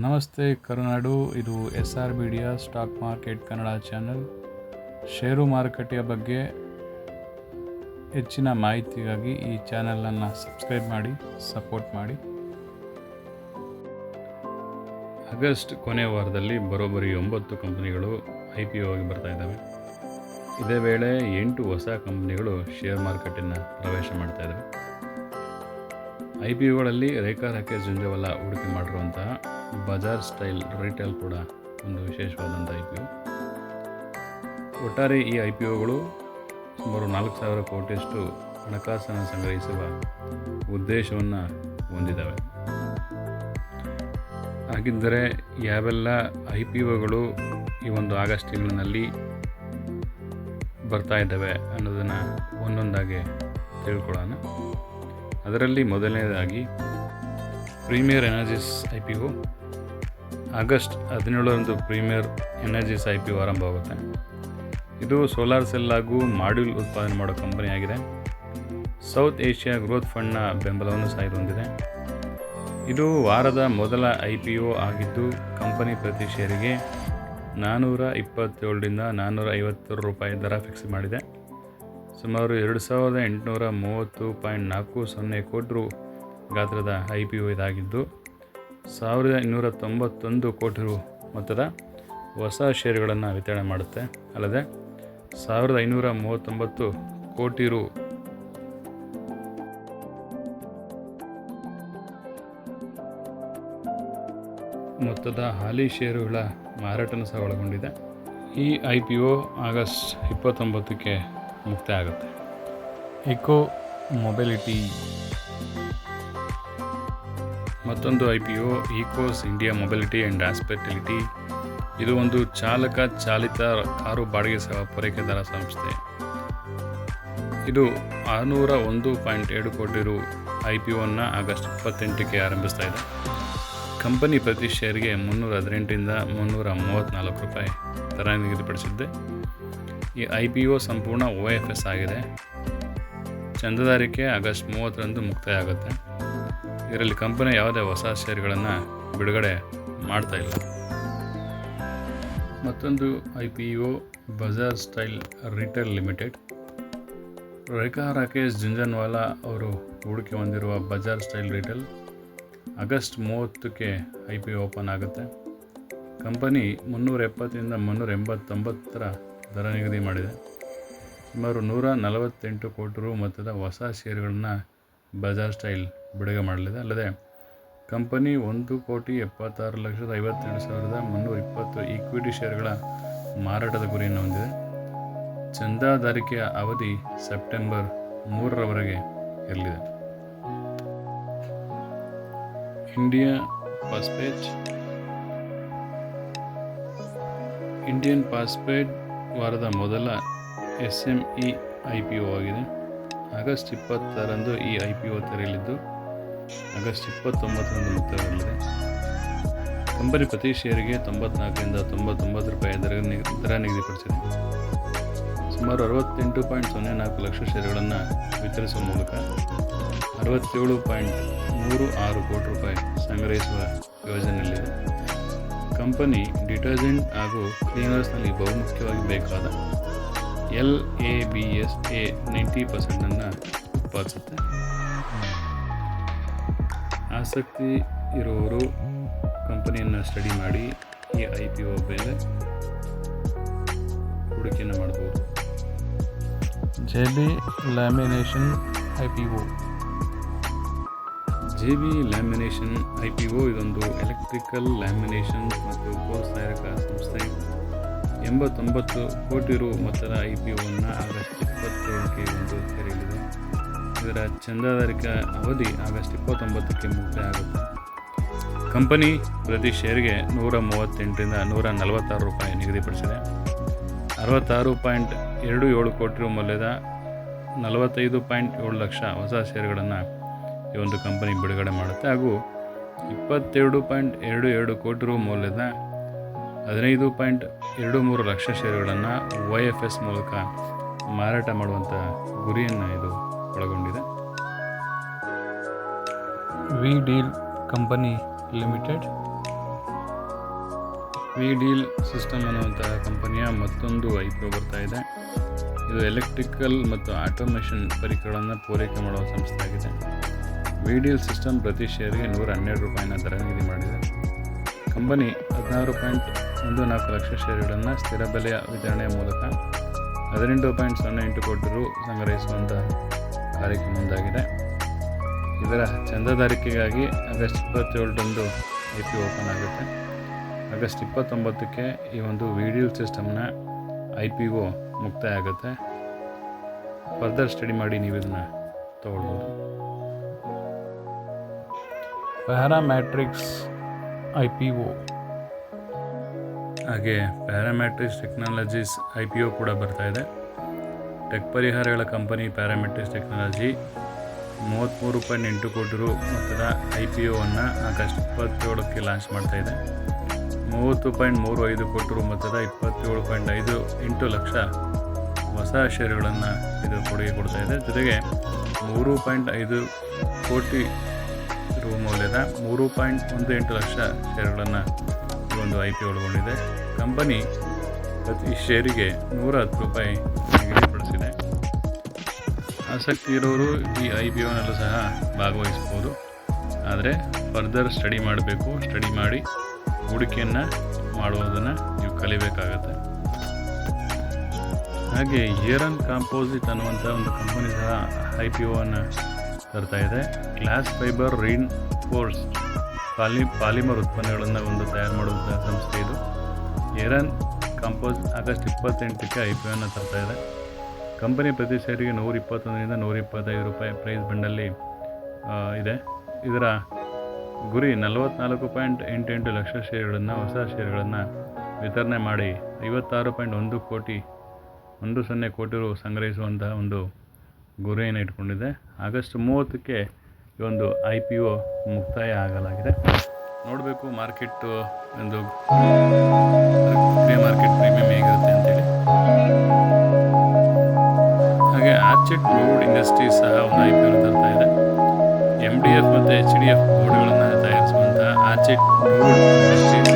ನಮಸ್ತೆ ಕರುನಾಡು, ಇದು S R media, stock market, Kannada channel. Share ಮಾರುಕಟ್ಟೆಯ ಬಗ್ಗೆ ಹೆಚ್ಚಿನ ಮಾಹಿತಿಗಾಗಿ ಈ ಚಾನಲನ್ನು ಸಬ್ಸ್ಕ್ರೈಬ್ ಮಾಡಿ, ಸಪೋರ್ಟ್ ಮಾಡಿ. ಆಗಸ್ಟ್ ಕೊನೆಯ ವಾರದಲ್ಲಿ ಬರೋಬ್ಬರಿ ಒಂಬತ್ತು ಕಂಪನಿಗಳು ಐ ಪಿ ಒ ಆಗಿ ಬರ್ತಾ ಇದ್ದಾವೆ. ಇದೇ ವೇಳೆ ಎಂಟು ಹೊಸ ಕಂಪನಿಗಳು ಶೇರ್ ಮಾರುಕಟ್ಟೆಯನ್ನು ಪ್ರವೇಶ ಮಾಡ್ತಾ ಇದ್ದಾವೆ. ಐ ಪಿ ಒಗಳಲ್ಲಿ ರೇಖಾ ರಾಕೇಶ್ ಜುಂಜವಾಲ ಹೂಡಿಕೆ ಮಾಡಿರುವಂತಹ ಬಜಾರ್ ಸ್ಟೈಲ್ ರಿಟೇಲ್ ಕೂಡ ಒಂದು ವಿಶೇಷವಾದಂಥ ಐ ಪಿ ಒ. ಒಟ್ಟಾರೆ ಈ ಐ ಪಿ ಒಗಳು ಸುಮಾರು ನಾಲ್ಕು ಸಾವಿರ ಕೋಟಿಯಷ್ಟು ಹಣಕಾಸನ್ನು ಸಂಗ್ರಹಿಸುವ ಉದ್ದೇಶವನ್ನು ಹೊಂದಿದ್ದಾವೆ. ಹಾಗಿದ್ದರೆ ಯಾವೆಲ್ಲ ಐ ಪಿ ಒಗಳು ಈ ಒಂದು ಆಗಸ್ಟ್ ತಿಂಗಳಿನಲ್ಲಿ ಬರ್ತಾ ಇದ್ದಾವೆ ಅನ್ನೋದನ್ನು ಒಂದೊಂದಾಗಿ ತಿಳ್ಕೊಳ್ಳೋಣ. ಅದರಲ್ಲಿ ಮೊದಲನೇದಾಗಿ Premier Energies I P O. August ಹದಿನೇಳರಂದು premier energies I P ಆರಂಭವಾಗುತ್ತೆ. ಇದು ಸೋಲಾರ್ ಸೆಲ್ ಹಾಗೂ ಮಾಡ್ಯೂಲ್ ಉತ್ಪಾದನೆ ಮಾಡೋ ಕಂಪನಿ ಆಗಿದೆ. ಸೌತ್ ಏಷ್ಯಾ ಗ್ರೋತ್ ಫಂಡ್ನ ಬೆಂಬಲವನ್ನು ಸಹ ಇದು ಇದು ವಾರದ ಮೊದಲ ಐ ಪಿ ಒ ಆಗಿದ್ದು ಕಂಪನಿ ಪ್ರತಿ ಷೇರಿಗೆ ನಾನ್ನೂರ ಇಪ್ಪತ್ತೇಳರಿಂದ ನಾನ್ನೂರ ಐವತ್ತು ರೂಪಾಯಿ ದರ ಫಿಕ್ಸ್ ಮಾಡಿದೆ. ಸುಮಾರು ಎರಡು ಸಾವಿರದ ಎಂಟುನೂರ ಮೂವತ್ತು ಪಾಯಿಂಟ್ ನಾಲ್ಕು ಸೊನ್ನೆ ಕೋಟಿ ಗಾತ್ರದ ಐ ಪಿ ಒ ಇದಾಗಿದ್ದು ಸಾವಿರದ ಇನ್ನೂರ ತೊಂಬತ್ತೊಂದು ಕೋಟಿ ರು ಮೊತ್ತದ ಹೊಸ ಷೇರುಗಳನ್ನು ವಿತರಣೆ ಮಾಡುತ್ತೆ. ಅಲ್ಲದೆ ಸಾವಿರದ ಐನೂರ ಮೂವತ್ತೊಂಬತ್ತು ಕೋಟಿ ರು ಮೊತ್ತದ ಹಾಲಿ ಷೇರುಗಳ ಮಾರಾಟನೂ ಸಹ ಒಳಗೊಂಡಿದೆ. ಈ ಐ ಪಿ ಒ ಆಗಸ್ಟ್ ಇಪ್ಪತ್ತೊಂಬತ್ತಕ್ಕೆ ಮುಕ್ತಾಯ ಆಗುತ್ತೆ. ಇಕೋ ಮೊಬಿಲಿಟಿ ಮತ್ತೊಂದು I P O Ecos India Mobility and hospitality ಇದು ಒಂದು ಚಾಲಕ ಚಾಲಿತ ಕಾರು ಬಾಡಿಗೆ ಸೇವಾ ಪೂರೈಕೆದಾರ ಸಂಸ್ಥೆ. ಇದು ಆರುನೂರ ಒಂದು ಪಾಯಿಂಟ್ ಎರಡು ಕೋಟಿ ರು ಐ ಪಿ ಒನ್ನು ಆಗಸ್ಟ್ ಇಪ್ಪತ್ತೆಂಟಕ್ಕೆ ಆರಂಭಿಸ್ತಾ ಇದೆ. ಕಂಪನಿ ಪ್ರತಿ ಶೇರ್ಗೆ ಮುನ್ನೂರ ಹದಿನೆಂಟರಿಂದ ಮುನ್ನೂರ ಮೂವತ್ತ್ನಾಲ್ಕು ರೂಪಾಯಿ ದರ ನಿಗದಿಪಡಿಸಿದ್ದೆ. ಈ ಐ ಪಿ ಒ ಸಂಪೂರ್ಣ ಒ ಎಫ್ ಎಸ್ ಆಗಿದೆ. ಚಂದಾದಾರಿಕೆ ಆಗಸ್ಟ್ ಮೂವತ್ತರಂದು ಮುಕ್ತಾಯ ಆಗುತ್ತೆ. ಇದರಲ್ಲಿ ಕಂಪನಿ ಯಾವುದೇ ಹೊಸ ಶೇರ್ಗಳನ್ನು ಬಿಡುಗಡೆ ಮಾಡ್ತಾ ಇಲ್ಲ. ಮತ್ತೊಂದು I P O Bazaar style retail limited. Rekha Rakesh Jhunjhunwala ಅವರು ಹೂಡಿಕೆ ಹೊಂದಿರುವ ಬಜಾರ್ ಸ್ಟೈಲ್ ರಿಟೇಲ್ ಆಗಸ್ಟ್ ಮೂವತ್ತಕ್ಕೆ ಐ ಪಿ ಓಪನ್ ಆಗುತ್ತೆ. ಕಂಪನಿ ಮುನ್ನೂರ ಎಪ್ಪತ್ತರಿಂದ ಮುನ್ನೂರ ಎಂಬತ್ತೊಂಬತ್ತರ ದರ ನಿಗದಿ ಮಾಡಿದೆ. ಸುಮಾರು ನೂರ ನಲವತ್ತೆಂಟು ಕೋಟಿ ರು ಮೊತ್ತದ ಹೊಸ ಷೇರುಗಳನ್ನು ಬಜಾರ್ ಸ್ಟೈಲ್ ಬಿಡುಗಡೆ ಮಾಡಲಿದೆ. ಅಲ್ಲದೆ, ಕಂಪನಿ ಒಂದು ಕೋಟಿ ಎಪ್ಪತ್ತಾರು ಲಕ್ಷದ ಐವತ್ತೆರಡು ಸಾವಿರದ ಮುನ್ನೂರ ಇಪ್ಪತ್ತು ಈಕ್ವಿಟಿ ಶೇರ್ಗಳ ಮಾರಾಟದ ಗುರಿಯನ್ನು ಹೊಂದಿದೆ. ಚಂದಾದಾರಿಕೆಯ ಅವಧಿ ಸೆಪ್ಟೆಂಬರ್ ಮೂರರವರೆಗೆ ಇರಲಿದೆ. ಇಂಡಿಯಾ ಪಾಸ್ಪೇಟ್, ಇಂಡಿಯನ್ ಪಾಸ್ಪೇಟ್ ವಾರದ ಮೊದಲ S M E I P O ಆಗಿದೆ. ಆಗಸ್ಟ್ ಇಪ್ಪತ್ತರಂದು ಈ ಐ ಪಿ ಒ ತೆರೆಯಲಿದ್ದು ಆಗಸ್ಟ್ ಇಪ್ಪತ್ತೊಂಬತ್ತರಂದು ಮುಕ್ತಾಯಗೊಳ್ಳಲಿದೆ ಕಂಪನಿ ಪ್ರತಿ ಷೇರಿಗೆ ತೊಂಬತ್ನಾಲ್ಕರಿಂದ ತೊಂಬತ್ತೊಂಬತ್ತು ರೂಪಾಯಿ ದರ ದರ ನಿಗದಿಪಡಿಸಿದೆ. ಸುಮಾರು ಅರವತ್ತೆಂಟು ಪಾಯಿಂಟ್ ಸೊನ್ನೆ ನಾಲ್ಕು ಲಕ್ಷ ಷೇರುಗಳನ್ನು ವಿತರಿಸುವ ಮೂಲಕ ಅರವತ್ತೇಳು ಪಾಯಿಂಟ್ ಮೂರು ಆರು ಕೋಟಿ ರೂಪಾಯಿ ಸಂಗ್ರಹಿಸುವ ಯೋಜನೆಯಲ್ಲಿದೆ. ಕಂಪನಿ ಡಿಟರ್ಜೆಂಟ್ ಹಾಗೂ ಕ್ಲೀನರ್ಸ್ನಲ್ಲಿ ಬಹುಮುಖ್ಯವಾಗಿ ಬೇಕಾದ L A B S A ninety ಪರ್ಸೆಂಟನ್ನು ಉತ್ಪಾದಿಸುತ್ತೆ. ಆಸಕ್ತಿ ಇರುವವರು ಕಂಪನಿಯನ್ನು ಸ್ಟಡಿ ಮಾಡಿ ಈ ಐ ಪಿ ಒ ಮೇಲೆ ಹೂಡಿಕೆಯನ್ನು ಮಾಡಬಹುದು J B lamination I P O J B lamination I P O ಇದೊಂದು ಎಲೆಕ್ಟ್ರಿಕಲ್ ಲ್ಯಾಮಿನೇಷನ್ ಮತ್ತು ಕೋರ್ಸ್ ತಯಾರಕ ಸಂಸ್ಥೆ. ಎಂಬತ್ತೊಂಬತ್ತು ಕೋಟಿ ರು ಮೊತ್ತದ ಐ ಪಿ ಒವನ್ನು ಆಗಸ್ಟ್ ಇಪ್ಪತ್ತೇಳಕ್ಕೆ ಒಂದು ತೆರೆಯಲಿದೆ. ಇದರ ಚಂದಾದಾರಿಕೆ ಅವಧಿ ಆಗಸ್ಟ್ ಇಪ್ಪತ್ತೊಂಬತ್ತಕ್ಕೆ ಮುಕ್ತಾಯ ಆಗುತ್ತೆ. ಕಂಪನಿ ಪ್ರತಿ ಶೇರ್ಗೆ ನೂರ ಮೂವತ್ತೆಂಟರಿಂದ ನೂರ ನಲವತ್ತಾರು ರೂಪಾಯಿ ನಿಗದಿಪಡಿಸಿದೆ. ಅರವತ್ತಾರು ಪಾಯಿಂಟ್ ಎರಡು ಏಳು ಕೋಟಿ ರೂ ಮೌಲ್ಯದ ನಲವತ್ತೈದು ಪಾಯಿಂಟ್ ಏಳು ಲಕ್ಷ ಹೊಸ ಷೇರುಗಳನ್ನು ಈ ಒಂದು ಕಂಪನಿ ಬಿಡುಗಡೆ ಮಾಡುತ್ತೆ. ಹಾಗೂ ಇಪ್ಪತ್ತೆರಡು ಪಾಯಿಂಟ್ ಎರಡು ಎರಡು ಕೋಟಿ ರೂ ಮೌಲ್ಯದ ಹದಿನೈದು ಪಾಯಿಂಟ್ ಎರಡು ಮೂರು ಲಕ್ಷ ಷೇರುಗಳನ್ನು ವೈ ಎಫ್ ಎಸ್ ಮೂಲಕ ಮಾರಾಟ ಮಾಡುವಂಥ ಗುರಿಯನ್ನು ಇದು ಒಳಗೊಂಡಿದೆ. V Deal company limited. V Deal system ಅನ್ನುವಂತಹ ಕಂಪನಿಯ ಮತ್ತೊಂದು ಐ ಪಿ ಒ ಬರ್ತಾ ಇದೆ. ಇದು ಎಲೆಕ್ಟ್ರಿಕಲ್ ಮತ್ತು ಆಟೋಮೇಷನ್ ಪರಿಕರಗಳನ್ನು ಪೂರೈಕೆ ಮಾಡುವ ಸಂಸ್ಥೆ ಆಗಿದೆ ವಿ ಡೀಲ್ ಸಿಸ್ಟಮ್ ಪ್ರತಿ ಷೇರಿಗೆ ನೂರ ಹನ್ನೆರಡು ರೂಪಾಯಿನ ದರ ನಿಗದಿ ಮಾಡಿದೆ. ಕಂಪನಿ ಹದಿನಾರು ಪಾಯಿಂಟ್ ಒಂದು ನಾಲ್ಕು ಲಕ್ಷ ಷೇರುಗಳನ್ನು ಸ್ಥಿರ ಬೆಲೆಯ ವಿತರಣೆಯ ಮೂಲಕ ಹದಿನೆಂಟು ಪಾಯಿಂಟ್ ಸೊನ್ನೆ ಎಂಟು ಕೋಟಿ ರು ಸಂಗ್ರಹಿಸುವಂಥ ಕಾರ್ಯಕ್ಕೆ ಮುಂದಾಗಿದೆ. ಇದರ ಚಂದದಾರಿಕೆಗಾಗಿ ಆಗಸ್ಟ್ ಇಪ್ಪತ್ತೇಳರಂದು ಎ ಪಿ ಓಪನ್ ಆಗುತ್ತೆ. ಆಗಸ್ಟ್ ಇಪ್ಪತ್ತೊಂಬತ್ತಕ್ಕೆ ಈ ಒಂದು ವಿಡಿಯೋ ಸಿಸ್ಟಮ್ನ ಐ ಪಿ ಒ ಮುಕ್ತಾಯ ಆಗುತ್ತೆ ಫರ್ದರ್ ಸ್ಟಡಿ ಮಾಡಿ ನೀವು ಇದನ್ನು ತೊಗೊಳ್ಬೋದು. ಪ್ಯಾರಾಮ್ಯಾಟ್ರಿಕ್ಸ್ ಐ ಪಿ ಒ ಹಾಗೆ Parametrics Technologies I P O ಕೂಡ ಬರ್ತಾ ಇದೆ. ಟೆಕ್ ಪರಿಹಾರಗಳ ಕಂಪನಿ ಪ್ಯಾರಾಮೆಟ್ರಿಕ್ಸ್ ಟೆಕ್ನಾಲಜಿ. ಮೂವತ್ತ್ಮೂರು ಪಾಯಿಂಟ್ ಎಂಟು ಕೋಟಿ ರು ಮೊತ್ತದ ಐ ಪಿ ಒವನ್ನು ಆಗಸ್ಟ್ ಇಪ್ಪತ್ತೇಳಕ್ಕೆ ಲಾಂಚ್ ಮಾಡ್ತಾ ಇದೆ. ಮೂವತ್ತು ಪಾಯಿಂಟ್ ಮೂರು ಐದು ಕೋಟಿ ರು ಮೊತ್ತದ ಇಪ್ಪತ್ತೇಳು ಪಾಯಿಂಟ್ ಐದು ಎಂಟು ಲಕ್ಷ ಹೊಸ ಷೇರುಗಳನ್ನು ಇದು ಕೊಡುಗೆ ಕೊಡ್ತಾ ಇದೆ. ಜೊತೆಗೆ ಮೂರು ಪಾಯಿಂಟ್ ಐದು ಕೋಟಿ ರು ಮೌಲ್ಯದ ಮೂರು ಪಾಯಿಂಟ್ ಒಂದು ಎಂಟು ಲಕ್ಷ ಷೇರುಗಳನ್ನು ಈ ಒಂದು ಐ ಪಿ ಒಳಗೊಂಡಿದೆ. ಕಂಪನಿ ಪ್ರತಿ ಷೇರಿಗೆ ನೂರ ಹತ್ತು ರೂಪಾಯಿ ನಿಗದಿಪಡಿಸಿದೆ ಆಸಕ್ತಿ ಇರೋರು ಈ ಐ ಪಿ ಒನಲ್ಲೂ ಸಹ ಭಾಗವಹಿಸ್ಬೋದು. ಆದರೆ ಫರ್ದರ್ ಸ್ಟಡಿ ಮಾಡಬೇಕು ಸ್ಟಡಿ ಮಾಡಿ ಹೂಡಿಕೆಯನ್ನು ಮಾಡುವುದನ್ನು ನೀವು ಕಲಿಬೇಕಾಗತ್ತೆ. ಹಾಗೆ ಏರನ್ ಕಾಂಪೋಸಿಟ್ ಅನ್ನುವಂಥ ಒಂದು ಕಂಪನಿ ಸಹ ಐ ಪಿ ಒವನ್ನು ತರ್ತಾ ಇದೆ. Glass fibre reinforced poly, polymer ಉತ್ಪನ್ನಗಳನ್ನು ಒಂದು ತಯಾರು ಮಾಡುವಂಥ ಸಂಸ್ಥೆ ಇದು. ಏರನ್ ಕಾಂಪೋಸ್ ಆಗಸ್ಟ್ ಇಪ್ಪತ್ತೆಂಟಕ್ಕೆ ಐ ಪಿ ಓನ ತರ್ತಾ ಇದೆ. ಕಂಪನಿ ಪ್ರತಿ ಶೇರಿಗೆ ನೂರ ಇಪ್ಪತ್ತೊಂದರಿಂದ ನೂರ ಇಪ್ಪತ್ತೈದು ರೂಪಾಯಿ ಪ್ರೈಸ್ ಬಂಡಲ್ಲಿ ಇದೆ. ಇದರ ಗುರಿ ನಲವತ್ನಾಲ್ಕು ಪಾಯಿಂಟ್ ಎಂಟೆಂಟು ಎಂಟು ಲಕ್ಷ ಷೇರುಗಳನ್ನು ಹೊಸ ಷೇರುಗಳನ್ನು ವಿತರಣೆ ಮಾಡಿ ಐವತ್ತಾರು ಪಾಯಿಂಟ್ ಒಂದು ಕೋಟಿ, ಒಂದು ಸೊನ್ನೆ ಕೋಟಿ ರು ಸಂಗ್ರಹಿಸುವಂತಹ ಒಂದು ಗುರಿಯನ್ನು ಇಟ್ಕೊಂಡಿದೆ. ಆಗಸ್ಟ್ ಮೂವತ್ತಕ್ಕೆ ಈ ಒಂದು ಐ ಪಿ ಒ ಮುಕ್ತಾಯ ಆಗಲಾಗಿದೆ. ನೋಡಬೇಕು ಮಾರ್ಕೆಟ್ ಒಂದು ಮಾರ್ಕೆಟ್ ಪ್ರೀಮಿಯಂ ಹೇಗಿರುತ್ತೆ ಅಂತೇಳಿ. ಹಾಗೆ ಆರ್ಚೆಕ್ ಬೋರ್ಡ್ ಇಂಡಸ್ಟ್ರೀಸ್ ಸಹ ಒಂದು ಐ ಪಿ ಒ ತರ್ತಾ ಇದೆ. ಎಂ ಡಿ ಎಫ್ ಮತ್ತು ಎಚ್ ಡಿ ಎಫ್ ಬೋರ್ಡ್ಗಳನ್ನು ತಯಾರಿಸುವಂತಹ ಆರ್ಚೆಕ್ ಬೋರ್ಡ್ ಇಂಡಸ್ಟ್ರೀಸ್